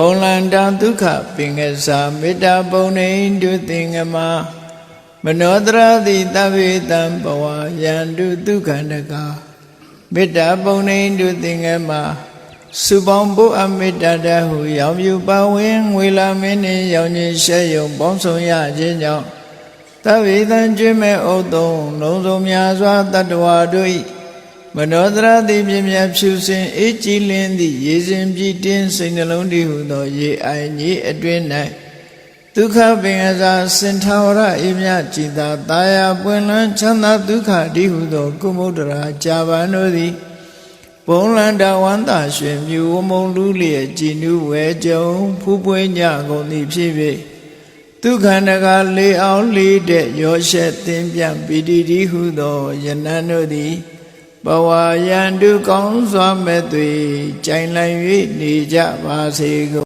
ဖုံလန္တဒုက္ခပင်ကစားမေတ္တာပုံနေတုသင်္ကမမနောတရတိတဗ္ဗေတံဘဝယန္တုဒုက္ခန္တကမေတ္တာပုံနေတုသင်္ကမစုပေါင်းဖို့အမေတ္တာတဟုရောင်ပြူပါဝင်ငွေလာမင်းနှင့်ရောင်ကြီးရှဲယုံပေါင်းဆောင်ရခြင်းကြောင့်တဗ္ဗေတံကျွေးမဲ့ဥတုံလုံးစုံများစွာတတ္တဝါတို့၏ မနောတရတိပြင်းမြတ်ဖြူစင်အေးကြည်လင်းသည့်ရေစဉ်ပြည့်တင်းစိတ်နှလုံးတည်ဟုသော ရေအိုင်ကြီးအတွင်း၌ဒုက္ခပင်အစာစင်ထာဝရအေမြจิตာတာယာပွင့်လန်းချမ်းသာဒုက္ခတည်ဟုသော ကုမုဒ္ဒရာကြာပန်တို့သည်ဘုံလန္တဝန္တာရွှင်မြူဝမုံလူလျက်ကြည်နူးဝဲကြုံဖူးပွေးညကုန်သည်ဖြစ်ဖြစ်ဒုက္ခန္တကလေးအောင်လေးတဲ့ရောရှက်သင်ပြန့်ပီတိတိဟုသောယနန်တို့သည် ဘဝယန္တုကောင်းစွာမဲ့သွေကြိုင်လိုက်၍နေကြပါစေကုန်